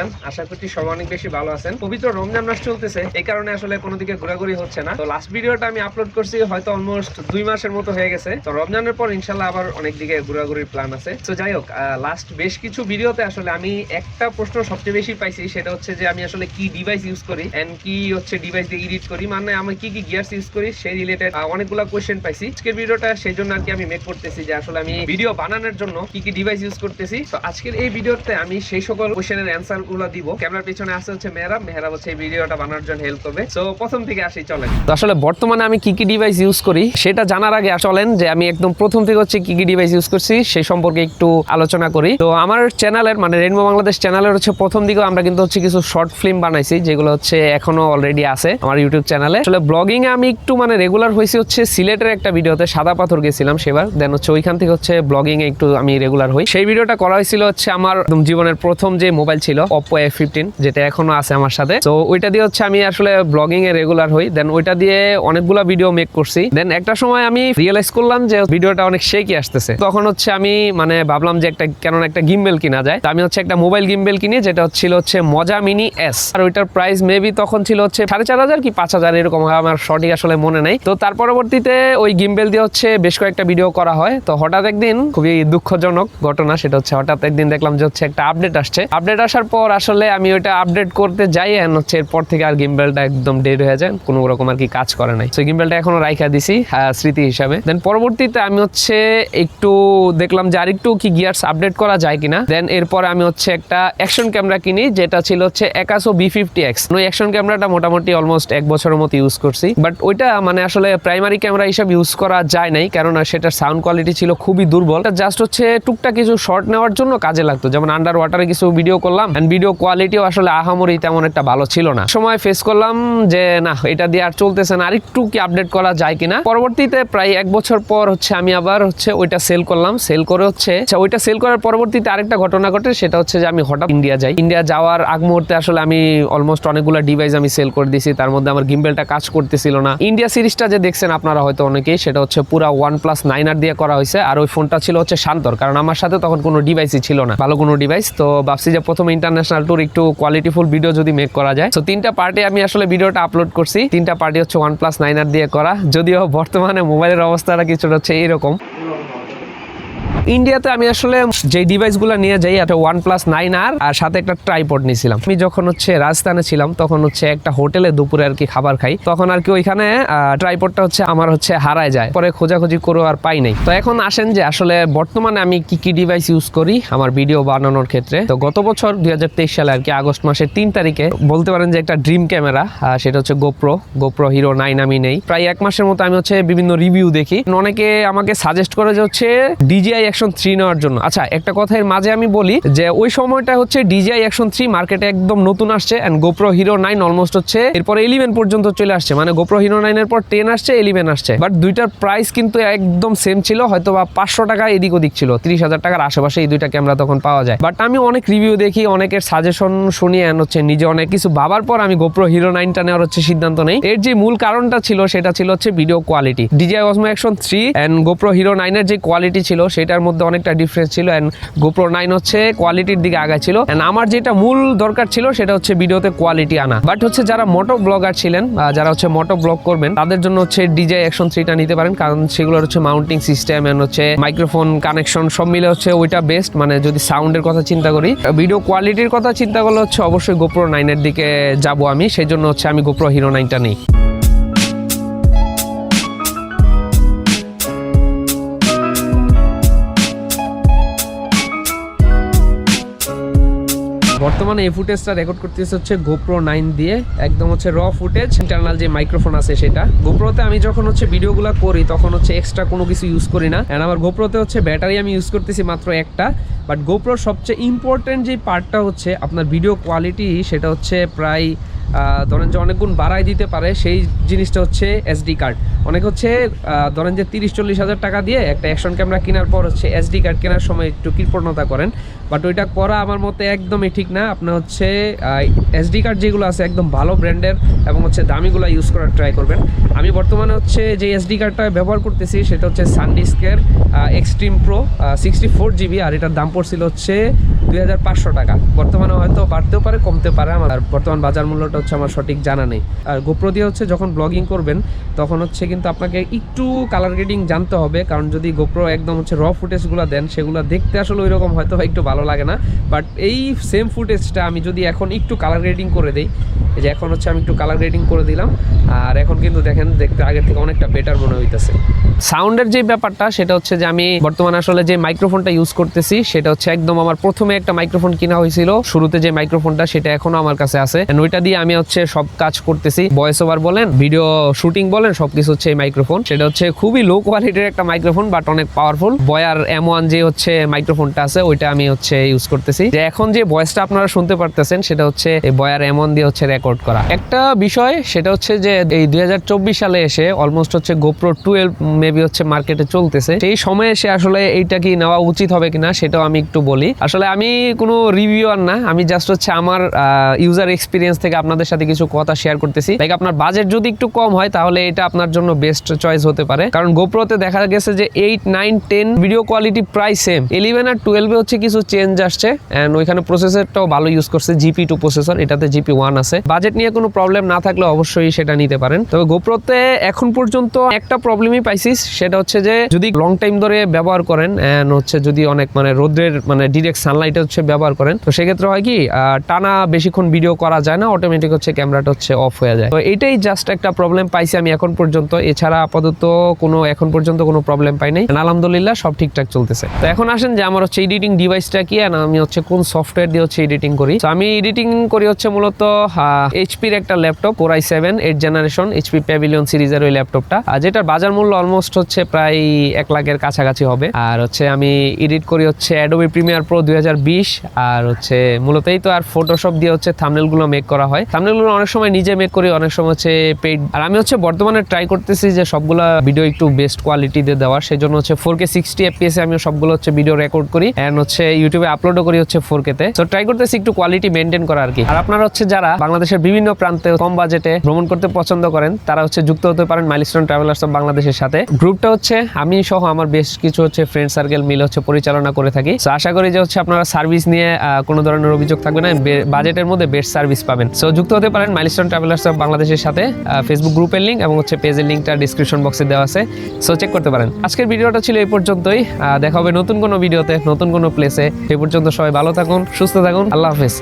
ভাইজান আশা করছি সবাই অনেক বেশি ভালো আছেন। পবিত্র রমজান মাস চলতেছে, এই কারণে আসলে কোনো দিকে ঘোরাঘুরি হচ্ছে না। তো লাস্ট ভিডিওটা আমি আপলোড করছি হয়তো অলমোস্ট দুই মাসের মতো হয়ে গেছে। তো রমজানের পর ইনশাল্লাহ আবার অনেক দিকে ঘোরাঘুরির প্ল্যান আছে। তো যাই হোক লাস্ট বেশ কিছু ভিডিওতে আসলে আমি একটা প্রশ্ন সবচেয়ে বেশি পাইছি, সেটা হচ্ছে যে আমি আসলে কি ডিভাইস ইউজ করি এন্ড কি হচ্ছে ডিভাইস দিয়ে এডিট করি? মানে আমি কি কি গিয়ার্স ইউজ করি? সেই রিলেটেড অনেকগুলো কোয়েশ্চেন পাইছি। আজকের ভিডিওটা সেই জন্য আর কি আমি মেক করতেছি যে আসলে আমি ভিডিও বানানোর জন্য কি কি ডিভাইস ইউজ করতেছি। তো আজকের এই ভিডিওতে আমি সেই সকল কোয়েশ্চেনের অ্যান্সার আসলে বর্তমানে আমি কি কি ডিভাইস ইউজ করি, সেটা জানার আগে চলেন যে আমি একদম প্রথম থেকে হচ্ছে কি কি ডিভাইস ইউজ করছি, সেই সম্পর্কে একটু আলোচনা করি। তো আমার চ্যানেলের মানে রেনবো বাংলাদেশ চ্যানেলের হচ্ছে প্রথম দিকে আমরা কিন্তু হচ্ছে কিছু শর্ট ফিল্ম বানাইছি, যেগুলো হচ্ছে এখনও অলরেডি আছে আমার ইউটিউব চ্যানেলে আসলে ব্লগিং আমি একটু মানে রেগুলার হয়েছি হচ্ছে সিলেটের একটা ভিডিওতে সাদা পাথর গেছিলাম সেবার। দেন হচ্ছে ওইখান থেকে হচ্ছে ব্লগিং এ একটু আমি রেগুলার হই। সেই ভিডিওটা করা হয়েছিল হচ্ছে আমার জীবনের প্রথম যে মোবাইল ছিল অপো এ ফিফটিন যেটা এখনও আছে আমার সাথে। তো ওইটা দিয়ে হচ্ছে আমি আসলে ব্লগিং এ রেগুলার হই। দেন ওইটা দিয়ে অনেকগুলা ভিডিও মেক করছি। দেন একটা সময় আমি রিয়েলাইজ করলাম যে ভিডিওটা অনেক শেকি আসতেছে। তখন হচ্ছে আমি মানে ভাবলাম যে একটা কেন একটা গিম্বেল কিনা যায়। তো আমি হচ্ছে একটা মোবাইল গিম্বেল কিনি, যেটা ছিল হচ্ছে মজা মিনি এস আর ওইটার প্রাইস মেবি তখন ছিল হচ্ছে সাড়ে চার হাজার কি পাঁচ হাজার, এরকম আমার সঠিক আসলে মনে নেই। তো তার পরবর্তীতে ওই গিম্বেল দিয়ে হচ্ছে বেশ কয়েকটা ভিডিও করা হয়। তো হঠাৎ একদিন খুবই দুঃখজনক ঘটনা, সেটা হচ্ছে হঠাৎ একদিন দেখলাম যে হচ্ছে একটা আপডেট আসছে। আপডেট আসার পর আসলে আমি ওইটা আপডেট করতে যাই এন্ড হচ্ছে এরপর থেকে আর গিম্বেলটা একদম ডেড হয়ে যায়, কোনো রকম আর কি কাজ করে নাই। তো গিম্বেলটা এখনও রাইখা দিছি স্মৃতি হিসাবে। দেন পরবর্তীতে আমি হচ্ছে একটু দেখলাম যে আরেকটু কি গিয়ার্স আপডেট করা যায় কিনা। দেন এরপর আমি হচ্ছে একটা অ্যাকশন ক্যামেরা কিনি, যেটা ছিল হচ্ছে একাশো বি ফিফটি এক্স ওই অ্যাকশন ক্যামেরাটা মোটামুটি অলমোস্ট এক বছরের মতো ইউজ করছি। বাট ওইটা মানে আসলে প্রাইমারি ক্যামেরা হিসাবে ইউজ করা যায় নাই, কারণ সেটার সাউন্ড কোয়ালিটি ছিল খুবই দুর্বল। জাস্ট হচ্ছে টুকটাক কিছু শর্ট নেওয়ার জন্য কাজে লাগতো। যেমন আন্ডার ওয়াটারে কিছু ভিডিও করলাম এন্ড ভিডিও কোয়ালিটিও আসলে আহামরি তেমন একটা ভালো ছিল না। সময় ফেস করলাম যে না এটা দিয়ে আর চলতেছে না। আরেকটু কি আপডেট করা যায় কিনা? পরবর্তীতে প্রায় এক বছর পর হচ্ছে আমি আবার হচ্ছে ওইটা সেল করলাম। সেল করে হচ্ছে আচ্ছা, ওইটা সেল করার পরবর্তীতে আরেকটা ঘটনা ঘটে সেটা হচ্ছে যে আমি হঠাৎ ইন্ডিয়া যাই। ইন্ডিয়া যাওয়ার আগ মুহূর্তে আসলে আমি অলমোস্ট অনেকগুলো ডিভাইস আমি সেল করে দিয়েছি। তার মধ্যে আমার গিম্বেলটা কাজ করতেছিল না। ইন্ডিয়া সিরিজটা যে দেখছেন আপনারা হয়তো অনেকেই সেটা হচ্ছে পুরা ওয়ান প্লাস নাইন আর দিয়ে করা হয়েছে। আর ওই ফোনটা ছিল হচ্ছে শান্তর। কারণ আমার সাথে তখন কোনো ডিভাইসই ছিল না। ভালো কোনো ডিভাইস তো ভাবছি যে প্রথম ইন্টারন্যাশনাল ট্যুর একটু কোয়ালিটিফুল ভিডিও যদি মেক করা যায়। তো তিনটা পার্টি আমি আসলে ভিডিওটা আপলোড করছি। তিনটা পার্টি হচ্ছে ওয়ান প্লাস নাইন আর দিয়ে করা। যদিও বর্তমানে মোবাইলের অবস্থাটা কিছুটা হচ্ছে এইরকম। ইন্ডিয়াতে আমি আসলে যে ডিভাইসগুলো নিয়ে যাই, একটা ওয়ান প্লাস নাইন আর আর সাথে একটা ট্রাইপড নিয়েছিলাম আমি যখন হচ্ছে রাজস্থানে ছিলাম, তখন হচ্ছে একটা হোটেলে দুপুরে আর কি খাবার খাই। তখন আর কি ওইখানে ট্রাইপডটা হচ্ছে আমার হচ্ছে হারায় যায়। পরে খোঁজাখুঁজি করে আর পাই নাই। তো এখন আসেন যে আসলে বর্তমানে আমি কি কি ডিভাইস ইউজ করি আমার ভিডিও বানানোর ক্ষেত্রে। তো গত বছর দুই হাজার তেইশ সালে আর কি আগস্ট মাসের তিন তারিখে বলতে পারেন যে একটা ড্রিম ক্যামেরা সেটা হচ্ছে গোপ্রো গোপ্রো হিরো নাইন আমি নেই। প্রায় এক মাসের মতো আমি হচ্ছে বিভিন্ন রিভিউ দেখি। অনেকে আমাকে সাজেস্ট করে যে হচ্ছে ডিজিআই অ্যাকশন থ্রি নেওয়ার জন্য। আচ্ছা একটা কথা এর মাঝে আমি বলি যে ওই সময়টা হচ্ছে ডিজিআই অ্যাকশন থ্রি মার্কেটে একদম নতুন আসছে and GoPro Hero nine almost হচ্ছে এরপর ইলেভেন পর্যন্ত চলে আসছে। মানে গোপ্রো হিরো নাইনের পর টেন আসছে ইলেভেন আসছে। বাট দুইটার প্রাইস কিন্তু একদম সেম ছিল, হয়তো বা পাঁচশো টাকা এদিক ওদিক ছিল, তিরিশ হাজার টাকার আশেপাশে এই দুইটা ক্যামেরা তখন পাওয়া যায়। বাট আমি অনেক রিভিউ দেখি, অনেকের সাজেশন শুনি and হচ্ছে নিজে অনেক কিছু ভাবার পর আমি গোপ্রো হিরো নাইনটা নেওয়ার হচ্ছে সিদ্ধান্ত নেই। এর যে মূল কারণটা ছিল, সেটা ছিল হচ্ছে video quality DJI Osmo action three and GoPro Hero নাইনের যে কোয়ালিটি ছিল, সেটার মধ্যে অনেকটা ডিফারেন্স ছিল অ্যান্ড গোপ্রো নাইন হচ্ছে কোয়ালিটির দিকে আগায় ছিল অ্যান্ড আমার যেটা মূল দরকার ছিল সেটা হচ্ছে ভিডিওতে কোয়ালিটি আনা। বাট হচ্ছে যারা মোটো ব্লগার ছিলেন যারা হচ্ছে মোটো ব্লগ করবেন, তাদের জন্য হচ্ছে ডিজিআই অ্যাকশন থ্রিটা নিতে পারেন, কারণ সেগুলোর হচ্ছে মাউন্টিং সিস্টেম অ্যান্ড হচ্ছে মাইক্রোফোন কানেকশন সব মিলে হচ্ছে ওইটা বেস্ট মানে যদি সাউন্ডের কথা চিন্তা করি ভিডিও কোয়ালিটির কথা চিন্তা করলে হচ্ছে অবশ্যই গোপ্রো নাইনের দিকে যাব আমি, সেই জন্য হচ্ছে আমি গোপ্রো হিরো নাইনটা নেই। বর্তমানে এই ফুটেজটা রেকর্ড করতেছে হচ্ছে গোপ্রো নাইন দিয়ে। একদম হচ্ছে র ফুটেজ ইন্টারনাল যে মাইক্রোফোন আছে সেটা। গোপ্রোতে আমি যখন হচ্ছে ভিডিওগুলো করি, তখন হচ্ছে এক্সট্রা কোনো কিছু ইউজ করি না। অ্যান্ড আমার গোপ্রোতে হচ্ছে ব্যাটারি আমি ইউজ করতেছি মাত্র একটা। বাট গোপ্রোর সবচেয়ে ইম্পর্টেন্ট যে পার্টটা হচ্ছে আপনার ভিডিও কোয়ালিটি সেটা হচ্ছে প্রায় ধরেন যে অনেক গুণ বাড়াই দিতে পারে, সেই জিনিসটা হচ্ছে এসডি কার্ড অনেক হচ্ছে ধরেন যে তিরিশ, চল্লিশ হাজার টাকা দিয়ে একটা অ্যাকশন ক্যামেরা কেনার পর হচ্ছে এসডি কার্ড কেনার সময় একটু কৃপণতা করেন। বাট ওইটা করা আমার মতে একদমই ঠিক না। আপনার হচ্ছে এসডি কার্ড যেগুলো আছে একদম ভালো ব্র্যান্ডের এবং হচ্ছে দামিগুলো ইউজ করার ট্রাই করবেন। আমি বর্তমানে হচ্ছে যে এসডি কার্ডটা ব্যবহার করতেছি, সেটা হচ্ছে সানডিস্কের extreme pro sixty four GB আর এটার দাম পড়ছিল হচ্ছে দুই হাজার পাঁচশো টাকা। বর্তমানে হয়তো বাড়তেও পারে কমতে পারে আমার। বর্তমান বাজার মূল্যটা হচ্ছে আমার সঠিক জানা নেই। আর গোপ্রো দিয়ে হচ্ছে যখন ব্লগিং করবেন, তখন হচ্ছে কিন্তু আপনাকে একটু কালার গ্রেডিং জানতে হবে, কারণ যদি গোপ্রো একদম হচ্ছে র ফুটেজগুলো দেন, সেগুলো দেখতে আসলে ওই রকম হয়তো একটু ভালো লাগে না। বাট এই সেম ফুটেজটা আমি যদি এখন একটু কালার গ্রেডিং করে দিই যে এখন হচ্ছে আমি একটু কালার গ্রেডিং করে দিলাম, আর এখন কিন্তু দেখেন দেখতে আগের থেকে অনেকটা বেটার মনে হইতেছে। সাউন্ডের যে ব্যাপারটা, সেটা হচ্ছে যে আমি বর্তমানে আসলে যে মাইক্রোফোনটা ইউজ করতেছি, সেটা হচ্ছে একদম আমার প্রথমে একটা মাইক্রোফোন কিনা হয়েছিল। শুরুতে যে মাইক্রোফোনটা সেটা এখনও আমার কাছে আছে। ওইটা দিয়ে আমি হচ্ছে সব কাজ করতেছি। ভয়েস ওভার বলেন ভিডিও শুটিং বলেন, সবকিছু হচ্ছে এই মাইক্রোফোন সেটা হচ্ছে খুবই লো কোয়ালিটির একটা মাইক্রোফোন বাট অনেক পাওয়ারফুল বয়ার এম ওয়ান যে হচ্ছে মাইক্রোফোনটা আছে, ওইটা আমি হচ্ছে ইউজ করতেছি। যে এখন যে ভয়েসটা আপনারা শুনতে পারতেছেন, সেটা হচ্ছে এই বয়ার এম ওয়ান দিয়ে হচ্ছে রেকর্ড করা। একটা বিষয়, সেটা হচ্ছে যে এই দুই হাজার চব্বিশ সালে এসে অলমোস্ট হচ্ছে গোপ্রো টুয়েলভ মেবি হচ্ছে মার্কেটে চলতেছে। সেই সময়ে এসে আসলে এইটা কি নেওয়া উচিত হবে কিনা, সেটাও আমি একটু বলি। আসলে আমি কোনো রিভিউয়ার না, আমি জাস্ট হচ্ছে আমার ইউজার এক্সপিরিয়েন্স থেকে আপনাদের সাথে কিছু কথা শেয়ার করতেছি। লাইক আপনার বাজেট যদি একটু কম হয়, তাহলে এটা আপনার জন্য বেস্ট চয়েস হতে পারে। কারণ গোপ্রোতে দেখা গেছে যে eight nine ten video quality প্রায় সেম ইলেভেন আর টুয়েলভে হচ্ছে কিছু চেঞ্জ আসছে। অ্যান্ড ওইখানে প্রসেসরটাও ভালো ইউজ করছে জিপি টু প্রসেসর এটাতে জিপি ওয়ান আছে। বাজেট নিয়ে কোনো প্রবলেম না থাকলে অবশ্যই সেটা নিতে পারেন। তবে গোপ্রোতে এখন পর্যন্ত একটা প্রবলেমই পাইছিস সেটা হচ্ছে যে যদি লং টাইম ধরে ব্যবহার করেন অ্যান্ড হচ্ছে যদি অনেক মানে রোদ্রের মানে ডিরেক্ট সানলাইটে হচ্ছে ব্যবহার করেন, তো সেক্ষেত্রে হয় কি টানা বেশিক্ষণ ভিডিও করা যায় না অটোমেটিক হচ্ছে ক্যামেরাটা হচ্ছে অফ হয়ে যায়। তো এটাই জাস্ট একটা প্রবলেম পাইছি আমি এখন পর্যন্ত। এছাড়া আপাতত কোনো, এখন পর্যন্ত কোনো প্রবলেম পাই নাই। আলহামদুলিল্লাহ সব ঠিকঠাক চলতেছে। তো এখন আসেন যে আমার হচ্ছে এডিটিং ডিভাইসটা কি and আমি হচ্ছে কোন সফটওয়্যার দিয়ে হচ্ছে এডিটিং করি। তো আমি এডিটিং করি হচ্ছে মূলত এইচপির একটা laptop core i seven eight generation HP Pavilion সিরিজের ওই ল্যাপটপটা আর যেটার বাজার মূল্য অলমোস্ট হচ্ছে প্রায় এক লাখের কাছাকাছি হবে। আর হচ্ছে আমি এডিট করি হচ্ছে অ্যাডোবি প্রিমিয়ার প্রো দুই হাজার বিশ। আর হচ্ছে মূলত এই তো আর ফটোশপ দিয়ে হচ্ছে থামনেলগুলো মেক করা হয়। থামনেলগুলো অনেক সময় নিজে মেক করি, অনেক সময় হচ্ছে পেইড আর আমি হচ্ছে বর্তমানে ট্রাই করতেছি যে সবগুলা ভিডিও একটু বেস্ট কোয়ালিটি দিয়ে দেওয়ার। সেই জন্য হচ্ছে ফোর কে সিক্সটি এফপিএস আমি সবগুলো হচ্ছে ভিডিও রেকর্ড করি অ্যান্ড হচ্ছে ইউটিউবে আপলোডও করি হচ্ছে ফোর কেতে তো। ট্রাই করতেছি একটু কোয়ালিটি মেনটেন করা আর কি। আর আপনারা হচ্ছে যারা বাংলাদেশের বিভিন্ন প্রান্তে কম বাজেটে ভ্রমণ করতে পছন্দ করেন, তারা হচ্ছে যুক্ত হতে পারেন মাইলস্টোন ট্রাভেলার্স অফ বাংলাদেশের সাথে। গ্রুপটা হচ্ছে আমি সহ আমার বেশ কিছু হচ্ছে ফ্রেন্ড সার্কেল মিলে হচ্ছে পরিচালনা করে থাকি। তো আশা করি যে হচ্ছে আপনারা সার্ভিস নিয়ে কোনো ধরনের অভিযোগ থাকবে না। বাজেটের মধ্যে বেস্ট সার্ভিস পাবেন। সো যুক্ত হতে পারেন মাইলস্টোন ট্রাভেলার্স অফ বাংলাদেশের সাথে ফেসবুক গ্রুপের লিঙ্ক এবং হচ্ছে পেজের লিঙ্কটা ডিসক্রিপশন বক্সে দেওয়া আছে। সো চেক করতে পারেন। আজকের ভিডিওটা ছিল এই পর্যন্তই। দেখা হবে নতুন কোনো ভিডিওতে, নতুন কোনো প্লেসে সে পর্যন্ত সবাই ভালো থাকুন, সুস্থ থাকুন। আল্লাহ হাফেজ।